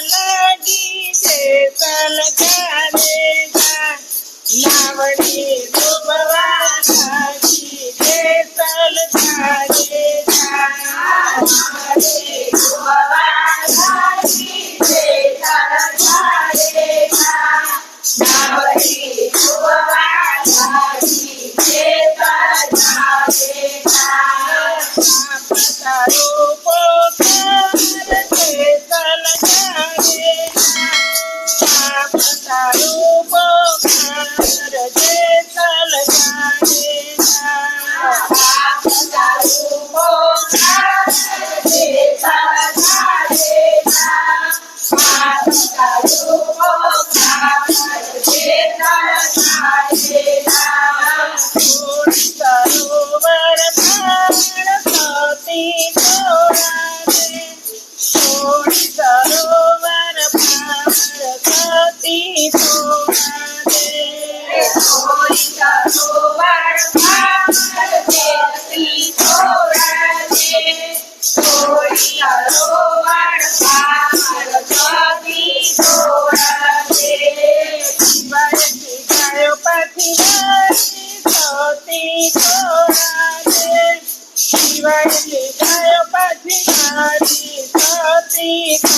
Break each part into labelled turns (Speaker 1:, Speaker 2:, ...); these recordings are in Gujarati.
Speaker 1: લાગી છે સલગારે નાવડી ડૂબવા લાગી છે સલગારે નાવડી ડૂબવા લાગી છે સલગારે નાવડી ડૂબવા લાગી છે સલગારે પ્રતારો me.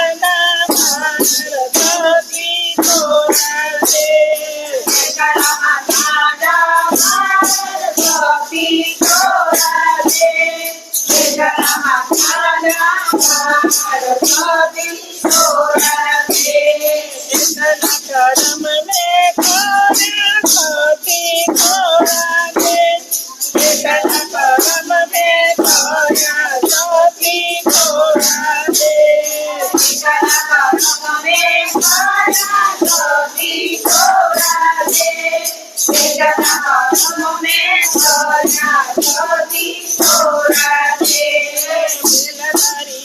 Speaker 1: Nana. Thank you.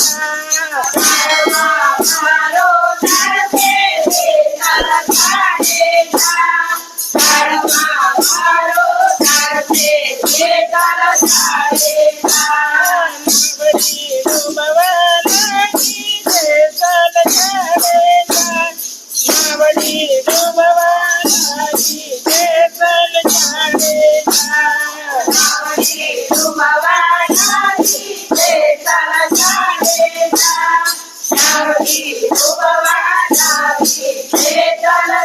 Speaker 1: Deus. Aleluia.